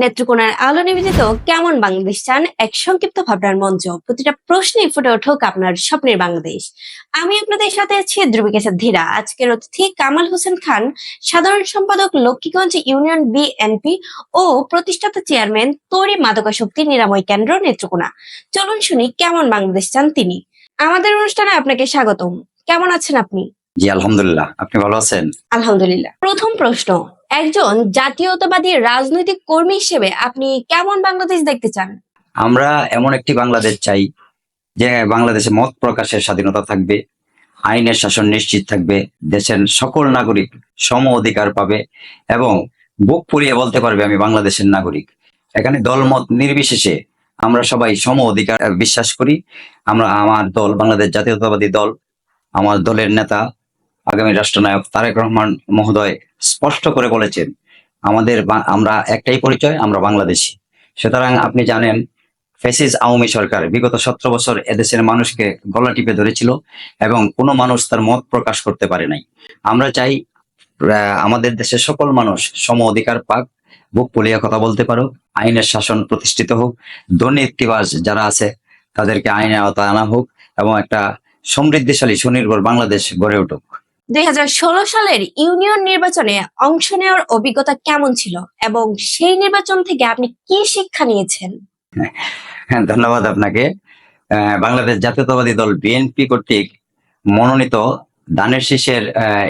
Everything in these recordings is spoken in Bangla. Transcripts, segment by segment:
নেত্রকোনার আলো নিবেদিত কেমন বাংলাদেশ চান এক সংক্ষিপ্ত ভাবনার মঞ্চ। প্রতিটা প্রশ্নে ফুটে উঠুক আপনার স্বপ্নের বাংলাদেশ। আমি আপনাদের সাথে আছি ধ্রুবিকেশের ধীরা। আজকের অতিথি কামাল হোসেন খান সাধারণ সম্পাদক লক্ষ্মীগঞ্জ ইউনিয়ন বিএনপি ও প্রতিষ্ঠাতা চেয়ারম্যান তৈরি মাদকাশক্তি নিরাময় কেন্দ্র নেত্রকোনা। চলুন শুনি কেমন বাংলাদেশ চান তিনি। আমাদের অনুষ্ঠানে আপনাকে স্বাগতম। কেমন আছেন আপনি? জি আলহামদুলিল্লাহ। আপনি ভালো আছেন? আলহামদুলিল্লাহ। প্রথম প্রশ্ন একজন জাতীয়তাবাদী রাজনৈতিক কর্মী হিসেবে আপনি কেমন বাংলাদেশ দেখতে চান? আমরা এমন একটি বাংলাদেশ চাই, যে বাংলাদেশে মত প্রকাশের স্বাধীনতা থাকবে, আইনের শাসন নিশ্চিত থাকবে, দেশের সকল নাগরিক সম অধিকার পাবে, এবং বুক পুড়িয়ে বলতে পারবে, আমি বাংলাদেশের নাগরিক। এখানে দলমত নির্বিশেষে আমরা সবাই সম অধিকার বিশ্বাস করি। আমরা আমার দল, বাংলাদেশ জাতীয়তাবাদী দল, আমার দলের নেতা আগামী রাষ্ট্রনায়ক তারেক রহমান মহোদয় স্পষ্ট করে বলেছেন, আমাদের আমরা একটাই পরিচয়, আমরা বাংলাদেশি। সুতরাং আপনি জানেন, ফেসিস আওয়ামী সরকার বিগত সতেরো বছর এদেশের মানুষকে গলা টিপে ধরেছিল এবং কোনো মানুষ তার মত প্রকাশ করতে পারে নাই। আমরা চাই আমাদের দেশের সকল মানুষ সম অধিকার পাক, বুক পুলিয়া কথা বলতে পারো আইনের শাসন প্রতিষ্ঠিত হোক, দুর্নীতিবাজ যারা আছে, তাদেরকে আইনের আওতায় আনা হোক এবং একটা সমৃদ্ধিশালী সুনির্ভর বাংলাদেশ গড়ে উঠুক। দুই হাজার ষোলো সালের ইউনিয়ন নির্বাচনে অংশ নেওয়ার অভিজ্ঞতা কেমন ছিল? এবং সেই নির্বাচন থেকে আপনি কি শিক্ষা নিয়েছেন? হ্যাঁ ধন্যবাদ আপনাকে। বাংলাদেশ জাতীয়তাবাদী দল বিএনপি কর্তৃক মনোনীত দানের শীষের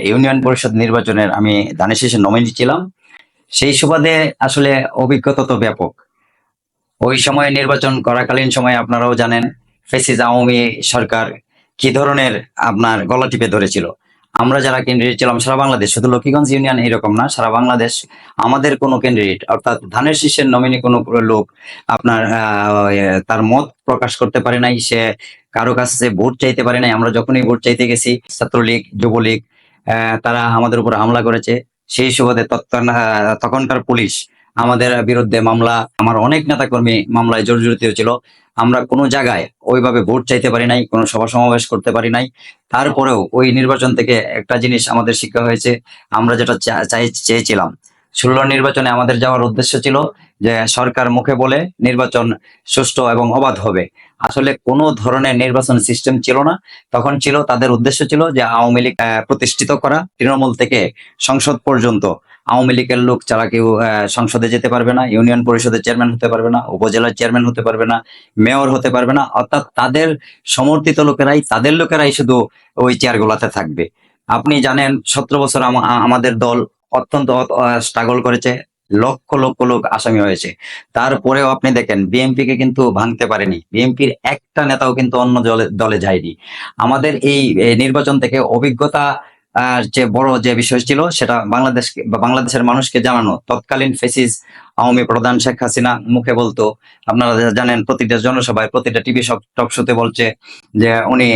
ইউনিয়ন পরিষদ নির্বাচনের আমি দানের শীষের নমিনি ছিলাম। সেই সুবাদে আসলে অভিজ্ঞতা তো ব্যাপক। ওই সময়ে নির্বাচন করাকালীন সময়ে আপনারাও জানেন, ফেসিস আওয়ামী সরকার কি ধরনের আপনার গলা টিপে ধরেছিল। আমরা যারা ক্যান্ডিডেট ছিলাম সারা বাংলাদেশ শুধু লক্ষ্মীগঞ্জ ইউনিয়ন এরকম না সারা বাংলাদেশ আমাদের কোনো ক্যান্ডিডেট অর্থাৎ ধানের শীষের নমিনি কোনো লোক আপনার তার মত প্রকাশ করতে পারে নাই সে কারও কাছে ভোট চাইতে পারে নাই আমরা যখনই ভোট চাইতে গেছি ছাত্রলীগ যুবলীগ তারা আমাদের উপর হামলা করেছে। সেই সুবাদে তৎকালীন, তখনকার পুলিশ আমাদের বিরুদ্ধে মামলা, আমার অনেক নেতাকর্মী মামলায় জর্জরিত হয়েছিল আমরা কোনো জায়গায় ওইভাবে ভোট চাইতে পারি নাই, কোনো সভা সমাবেশ করতে পারি নাই। তারপরেও ওই নির্বাচন থেকে একটা জিনিস আমাদের শিক্ষা হয়েছে, আমরা যেটা চাই, চেয়েছিলাম। ষোলো নির্বাচনে আমাদের যাওয়ার উদ্দেশ্য ছিল যে সরকার মুখে বলে নির্বাচন সুষ্ঠু এবং অবাধ হবে। আসলে কোনো ধরনের নির্বাচন সিস্টেম ছিল না। তখন ছিল, তাদের উদ্দেশ্য ছিল যে আওয়ামী লীগ প্রতিষ্ঠিত করা তৃণমূল থেকে সংসদ পর্যন্ত। আওয়ামী লীগের লোক ছাড়া কেউ সংসদে যেতে পারবে না, ইউনিয়ন পরিষদের চেয়ারম্যান হতে পারবে না, উপজেলার চেয়ারম্যান হতে পারবে না, মেয়র হতে পারবে না, অর্থাৎ তাদের সমর্থিত লোকেরাই, তাদের লোকেরাই শুধু ওই চেয়ারগুলোতে থাকবে। আপনি জানেন, সতেরো বছর আমাদের দল অত্যন্ত স্ট্রাগল করেছে, লক্ষ লক্ষ লোক আসামি হয়েছে। তারপরেও আপনি দেখেন বিএনপি কে কিন্তু ভাঙতে পারেনি। বিএনপির একটা নেতাও কিন্তু অন্য দলে যায়নি। আমাদের এই নির্বাচন থেকে অভিজ্ঞতা যে বড় যে বিষয় ছিল সেটা বাংলাদেশ বা বাংলাদেশের মানুষকে জানানো। তৎকালীন ফেসিস আওয়ামী প্রধান শেখ হাসিনা মুখে বলতো আপনারা জানেন প্রতিটা জনসভায় প্রতিটা টিভি সব টক শোতে বলছে যে উনি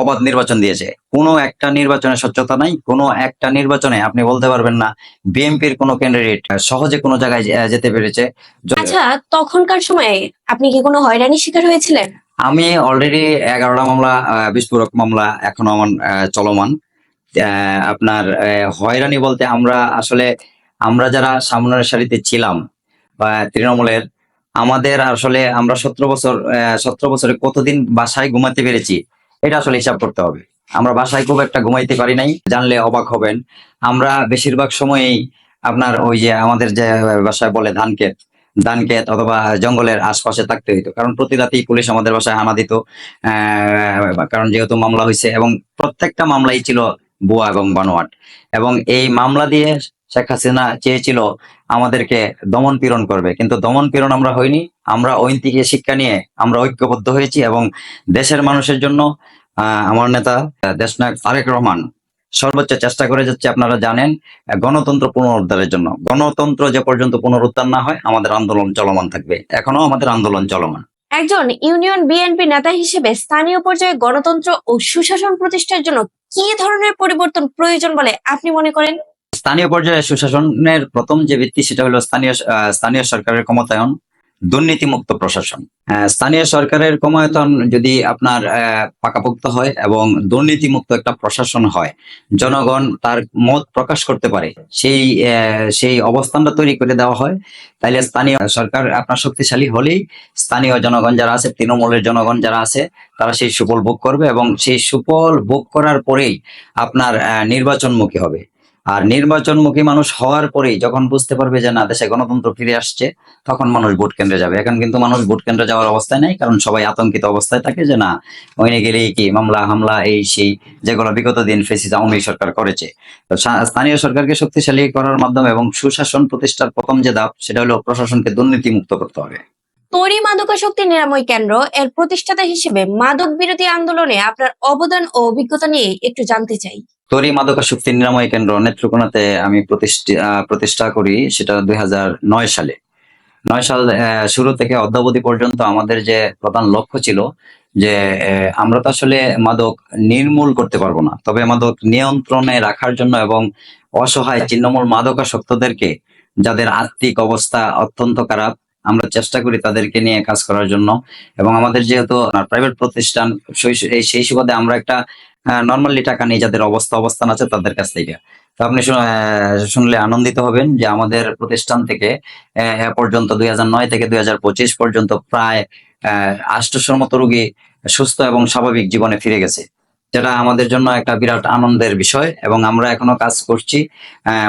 অবাধ নির্বাচন দিয়েছে। কোনো একটা নির্বাচনে স্বচ্ছতা নাই কোনো একটা নির্বাচনে আপনি বলতে পারবেন না বিএনপির কোনো ক্যান্ডিডেট সহজে কোনো জায়গায় যেতে পেরেছে। আচ্ছা তখনকার সময়ে আপনি কি কোনো হয়রানির শিকার হয়েছিলেন? আমি অলরেডি এগারোটা মামলা বিস্ফোরক মামলা এখনও আমার চলমান। আপনার হয়রানি বলতে আমরা আসলে, আমরা যারা সামনের সারিতে ছিলাম বা তৃণমূলের, আমাদের আসলে আমরা সতেরো বছর সতেরো বছরে কতদিন বাসায় ঘুমাতে পেরেছি, এটা আসলে হিসাব করতে হবে। আমরা বাসায় খুব একটা ঘুমাইতে পারি নাই, জানলে অবাক হবেন। আমরা বেশিরভাগ সময়ই আপনার ওই যে আমাদের যে বাসায় বলে ধান ক্ষেত ধান ক্ষেত অথবা জঙ্গলের আশপাশে থাকতে হইতো, কারণ প্রতি রাতেই পুলিশ আমাদের বাসায় হানা দিত কারণ যেহেতু মামলা হয়েছে এবং প্রত্যেকটা মামলাই ছিল বুয়া এবং বানোয়াট। এবং এই মামলা দিয়ে শেখ হাসিনা চেয়েছিল আমাদেরকে দমন পীড়ন করবে। কিন্তু দমন পীড়ন আমরা হইনি, আমরা ওই শিক্ষা নিয়ে আমরা ঐক্যবদ্ধ হয়েছি এবং দেশের মানুষের জন্য আমার নেতা দেশনায়ক তারেক রহমান সর্বোচ্চ চেষ্টা করে যাচ্ছে, আপনারা জানেন, গণতন্ত্র পুনরুদ্ধারের জন্য। গণতন্ত্র যে পর্যন্ত পুনরুদ্ধার না হয়, আমাদের আন্দোলন চলমান থাকবে। এখনও আমাদের আন্দোলন চলমান। একজন ইউনিয়ন বিএনপি নেতা হিসেবে স্থানীয় পর্যায়ে গণতন্ত্র ও সুশাসন প্রতিষ্ঠার জন্য কি ধরনের পরিবর্তন প্রয়োজন বলে আপনি মনে করেন? স্থানীয় পর্যায়ে সুশাসনের প্রথম যে ভিত্তি সেটা হলো স্থানীয় স্থানীয় সরকারের ক্ষমতায়ন। দুর্নীতিমুক্ত প্রশাসন। আহ, স্থানীয় সরকারের কমায়তন যদি আপনার পাকাপোক্ত হয় এবং দুর্নীতিমুক্ত একটা প্রশাসন হয় জনগণ তার মত প্রকাশ করতে পারে সেই সেই অবস্থানটা তৈরি করে দেওয়া হয় তাইলে স্থানীয় সরকার আপনার শক্তিশালী হলেই স্থানীয় জনগণ যারা আছে তৃণমূলের জনগণ যারা আছে তারা সেই সুফল ভোগ করবে এবং সেই সুফল ভোগ করার পরেই আপনার নির্বাচনমুখী হবে। আর নির্বাচনমুখী মানুষ হওয়ার পরেই যখন বুঝতে পারবে যে না, দেশে গণতন্ত্র ফিরে আসছে, তখন মানুষ ভোট কেন্দ্রে যাবে। এখন কিন্তু মানুষ ভোট কেন্দ্রে যাওয়ার অবস্থায় নেই, কারণ সবাই আতঙ্কিত অবস্থায় থাকে যে না ওইনে গেলেই কি মামলা, হামলা, এই, সেই, যেগুলো বিগত দিন ফেসিস আওয়ামী সরকার করেছে। তো স্থানীয় সরকারকে শক্তিশালী করার মাধ্যমে এবং সুশাসন প্রতিষ্ঠার প্রথম যে ধাপ, সেটা হলো প্রশাসনকে দুর্নীতিমুক্ত করতে হবে। তরি মাদকাসক্তি নিরাময় কেন্দ্র এর প্রতিষ্ঠাতা হিসেবে মাদক বিরোধী আন্দোলনে আপনার অবদান ও অভিজ্ঞতা নিয়ে একটু জানতে চাই। তরি মাদকাসক্তি নিরাময় কেন্দ্র নেত্রকোনাতে আমি প্রতিষ্ঠি- করি সেটা দুই সালে। নয় সাল শুরু থেকে অদ্যাবধি পর্যন্ত আমাদের যে প্রধান লক্ষ্য ছিল যে আমরা তো আসলে মাদক নির্মূল করতে পারব না। তবে মাদক নিয়ন্ত্রণে রাখার জন্য এবং অসহায় চিহ্নমূল মাদকাসক্তদেরকে যাদের আর্থিক অবস্থা অত্যন্ত খারাপ, আমরা চেষ্টা করি তাদেরকে নিয়ে কাজ করার জন্য। এবং আমাদের যেহেতু প্রাইভেট প্রতিষ্ঠান সেই সুবাদে আমরা একটা নর্মালি টাকা নেই, যাদের অবস্থা অবস্থান আছে তাদের কাছ থেকে। তো আপনি শুনলে আনন্দিত হবেন যে আমাদের প্রতিষ্ঠান থেকে পর্যন্ত দুই নয় থেকে দুই হাজার পঁচিশ পর্যন্ত প্রায় আষ্টশোর মতো রোগী সুস্থ এবং স্বাভাবিক জীবনে ফিরে গেছে। যেটা আমাদের জন্য একটা বিরাট আনন্দের বিষয় এবং আমরা এখনও কাজ করছি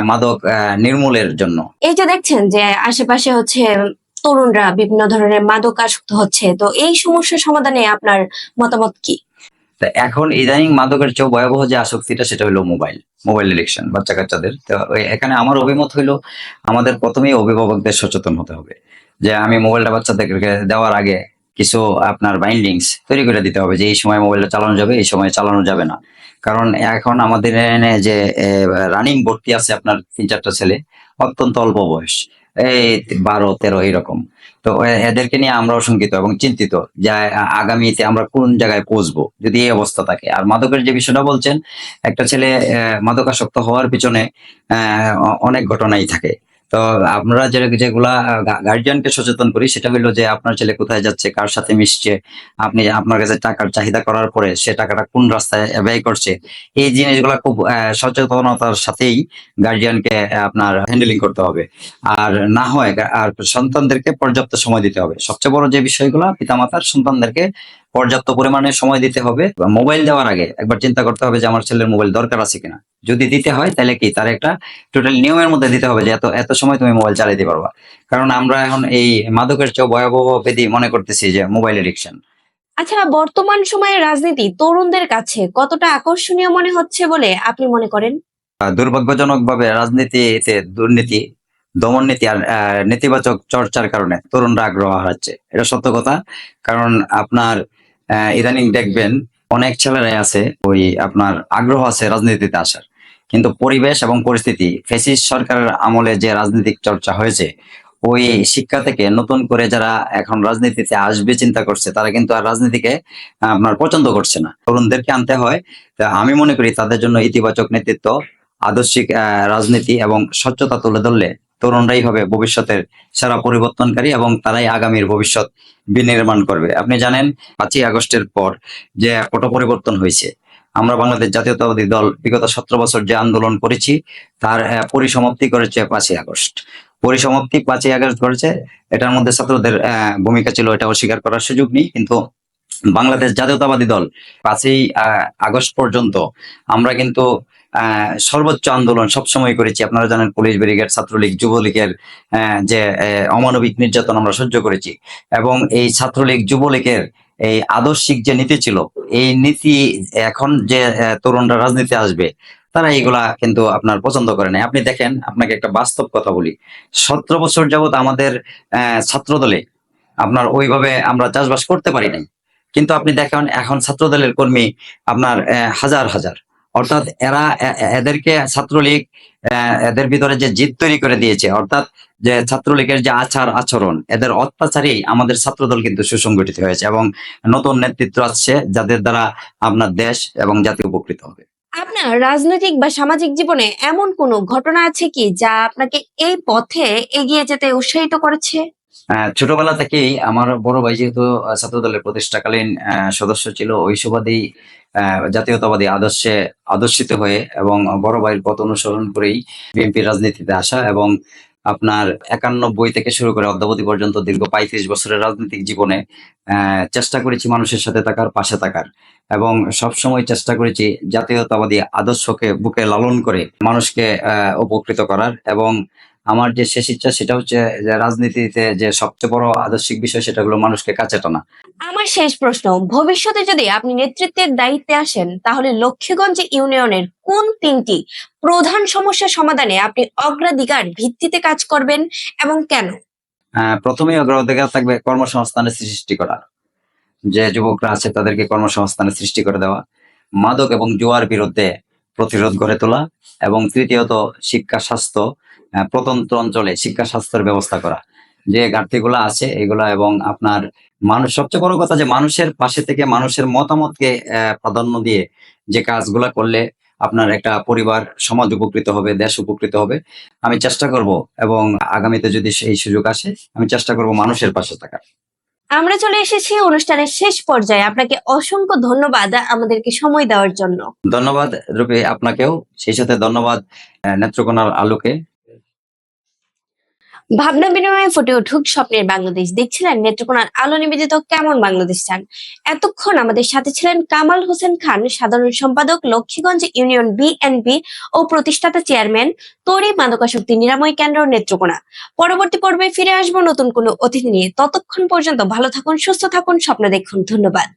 মাদক নির্মূলের জন্য। এই যে দেখছেন যে আশেপাশে হচ্ছে তরুণরা বিভিন্ন ধরনের মাদক আসক্ত হচ্ছে, তো এই সমস্যার সমাধানে আপনার মতামত কি? তা এখন ইদানিং মাদকের চেয়েও ভয়াবহ যে আসক্তিটা সেটা হলো মোবাইল মোবাইল এডিকশন বাচ্চা কাচ্চাদের তো এখানে আমার অভিমত হইল আমাদের প্রথমেই অভিভাবকদের সচেতন হতে হবে যে আমি মোবাইলটা বাচ্চাদেরকে দেওয়ার আগে কিছু আপনার বাইন্ডিংস তৈরি করে দিতে হবে যে এই সময় মোবাইলটা চালানো যাবে, এই সময় চালানো যাবে না। কারণ এখন আমাদের যে রানিং ভর্তি আছে আপনার তিন চারটা ছেলে, অত্যন্ত অল্প বয়স। এই বারো, তেরো এইরকম তো এদেরকে নিয়ে আমরাও শঙ্কিত এবং চিন্তিত যে আগামীতে আমরা কোন জায়গায় পৌঁছবো যদি এই অবস্থা থাকে। আর মাদকের যে বিষয়টা বলছেন, একটা ছেলে মাদকাসক্ত হওয়ার পিছনে অনেক ঘটনাই থাকে। তো আমরা যে যেগুলা গার্জিয়ানকে সচেতন করি, সেটা হলো যে আপনার ছেলে কোথায় যাচ্ছে, কার সাথে মিশছে, আপনি আপনার কাছে টাকার চাহিদা করার পরে সে টাকাটা কোন রাস্তায় ব্যয় করছে, এই জিনিসগুলা খুব সচেতনতার সাথেই গার্জিয়ানকে আপনার হ্যান্ডেলিং করতে হবে। আর না হয় আর সন্তানদেরকে পর্যাপ্ত সময় দিতে হবে। সবচেয়ে বড় যে বিষয়গুলো, পিতামাতার সন্তানদেরকে পর্যাপ্ত পরিমাণে সময় দিতে হবে। মোবাইল দেওয়ার আগে একবার চিন্তা করতে হবে যে আমার ছেলের মোবাইল দরকার আছে কিনা। যদি দিতে হয় তাহলে কি? তার একটা টোটাল নিয়মের মধ্যে দিতে হবে যে এত এত সময় তুমি মোবাইল চালাতে পারবা। কারণ আমরা এখন এই মাদকের চেয়ে ভয়াবহ বেদি মনে করতেছি যে মোবাইল এডিকশন আচ্ছা বর্তমান সময়ে রাজনীতি তরুণদের কাছে কতটা আকর্ষণীয় মনে হচ্ছে বলে আপনি মনে করেন? দুর্ভাগ্যজনক ভাবে রাজনীতিতে দুর্নীতি দমন নীতি আর নেতিবাচক চর্চার কারণে তরুণরা আগ্রহ হারাচ্ছে। এটা সত্য কথা। কারণ আপনার ইদানিং দেখবেন অনেক ছেলেরাই আছে, ওই আপনার আগ্রহ আছে রাজনীতিতে আসার। কিন্তু পরিবেশ এবং পরিস্থিতি, ফেসিস সরকারের আমলে যে রাজনৈতিক চর্চা হয়েছে, ওই শিক্ষা থেকে নতুন করে যারা এখন রাজনীতিতে আসবে, চিন্তা করছে, তারা কিন্তু আর রাজনীতিকে আপনার পছন্দ করছে না। তরুণদেরকে আনতে হয়। তা আমি মনে করি তাদের জন্য ইতিবাচক নেতৃত্ব, আদর্শিক রাজনীতি এবং স্বচ্ছতা তুলে ধরলে তরুণরাই হবে ভবিষ্যতের সেরা পরিবর্তনকারী এবং তারাই আগামীর ভবিষ্যৎ বিনির্মাণ করবে। আপনি জানেন, পাঁচই আগস্টের পর যে পট পরিবর্তন হয়েছে, আমরা বাংলাদেশ জাতীয়তাবাদী দল বিগত সতেরো বছর যে আন্দোলন করেছি, তার পরিসমাপ্তি করেছে পাঁচই আগস্ট। পরিসমাপ্তি পাঁচই আগস্ট করেছে, এটার মধ্যে ছাত্রদের ভূমিকা ছিল, এটা অস্বীকার করার সুযোগ নেই, কিন্তু বাংলাদেশ জাতীয়তাবাদী দল পাঁচই আগস্ট পর্যন্ত আমরা কিন্তু সর্বোচ্চ আন্দোলন সবসময় করেছি। আপনারা জানেন, পুলিশ ব্রিগেড, ছাত্রলীগ, যুবলীগের যে অমানবিক নির্যাতন আমরা সহ্য করেছি। এবং এই ছাত্রলীগ, যুবলীগের এই আদর্শিক যে নীতি ছিল, এই নীতি এখন যে তরুণরা রাজনীতি আসবে, তারা এইগুলা কিন্তু আপনার পছন্দ করে না আপনি দেখেন, আপনাকে একটা বাস্তব কথা বলি। সতেরো বছর যাবত আমাদের ছাত্রদলে আপনার ওইভাবে আমরা চাষবাস করতে পারি নাই। কিন্তু আপনি দেখেন, এখন ছাত্রদলের কর্মী আপনার হাজার হাজার। অর্থাৎ এরা এদেরকে ছাত্রলীগ এদের ভিতরে যে জিদ তৈরি করে দিয়েছে, অর্থাৎ যে ছাত্রলীগের যে আচার আচরণ, এদের অত্যাচারেই আমাদের ছাত্রদল কিন্তু সুসংগঠিত হয়েছে এবং নতুন নেতৃত্ব আসছে যাদের দ্বারা আপনার দেশ এবং জাতি উপকৃত হবে। আপনার রাজনৈতিক বা সামাজিক জীবনে এমন কোনো ঘটনা আছে কি যা আপনাকে এই পথে এগিয়ে যেতে উৎসাহিত করেছে? ছোটবেলা থেকেই আমার বড় ভাই যেহেতু ছাত্র দলের প্রতিষ্ঠাকালীন সদস্য ছিল, ওই সুবাদেই জাতীয়তাবাদী আদর্শে আদর্শিত হয়ে এবং বড় ভাইয়ের পথ অনুসরণ করেই বিএনপি রাজনীতিতে আসা এবং আপনার একানব্বই থেকে শুরু করে অদ্যাবধি পর্যন্ত দীর্ঘ পঁয়ত্রিশ বছরের রাজনৈতিক জীবনে চেষ্টা করেছি মানুষের সাথে থাকার, পাশে থাকার এবং সবসময় চেষ্টা করেছি জাতীয়তাবাদী আদর্শকে বুকে লালন করে মানুষকে উপকৃত করার এবং আমার যে শেষ ইচ্ছা সেটা হচ্ছে যে রাজনীতিতে যে সবচেয়ে বড় আদর্শিক বিষয় সেটা হলো মানুষকে কাছে টানা। আমার শেষ প্রশ্ন ভবিষ্যতে যদি আপনি নেতৃত্বের দায়িত্বে আসেন তাহলে লক্ষ্মীগঞ্জ ইউনিয়নের কোন তিনটি প্রধান সমস্যা সমাধানে আপনি অগ্রাধিকার ভিত্তিতে কাজ করবেন এবং কেন? আহ, প্রথমেই অগ্রাধিকার থাকবে কর্মসংস্থানের সৃষ্টি করা যে যুবকরা আছে তাদেরকে কর্মসংস্থানের সৃষ্টি করে দেওয়া। মাদক এবং জুয়ার বিরুদ্ধে প্রতিরোধ গড়ে তোলা এবং তৃতীয়ত শিক্ষা স্বাস্থ্য আহ, প্রত্যন্ত অঞ্চলে শিক্ষা স্বাস্থ্যের ব্যবস্থা করা। যে ঘাটতিগুলো আছে এগুলা এবং আপনার মানুষ সবচেয়ে বড় কথা যে মানুষের পাশে থেকে মানুষের মতামতকে প্রাধান্য দিয়ে যে কাজগুলা করলে আপনার একটা পরিবার সমাজ উপকৃত হবে দেশ উপকৃত হবে। আমি চেষ্টা করব এবং আগামীতে যদি সেই সুযোগ আসে আমি চেষ্টা করব মানুষের পাশে থাকার। আমরা চলে এসেছি অনুষ্ঠানের শেষ পর্যায়ে। আপনাকে অসংখ্য ধন্যবাদ আমাদেরকে সময় দেওয়ার জন্য। ধন্যবাদ রূপে আপনাকেও। সেই সাথে ধন্যবাদ নেত্রকোনার আলোকে। ভাবনা বিনিময়ে ফুটে উঠুক স্বপ্নের বাংলাদেশ। দেখছিলেন নেত্রকোনার আলো নিবেদিত কেমন বাংলাদেশ চান? এতক্ষণ আমাদের সাথে ছিলেন কামাল হোসেন খান, সাধারণ সম্পাদক, লক্ষ্মীগঞ্জ ইউনিয়ন বিএনপি ও প্রতিষ্ঠাতা চেয়ারম্যান, তরি মাদকাসক্তি নিরাময় কেন্দ্র, নেত্রকোনা। পরবর্তী পর্বে ফিরে আসব নতুন কোনো অতিথি নিয়ে। ততক্ষণ পর্যন্ত ভালো থাকুন, সুস্থ থাকুন, স্বপ্ন দেখুন। ধন্যবাদ।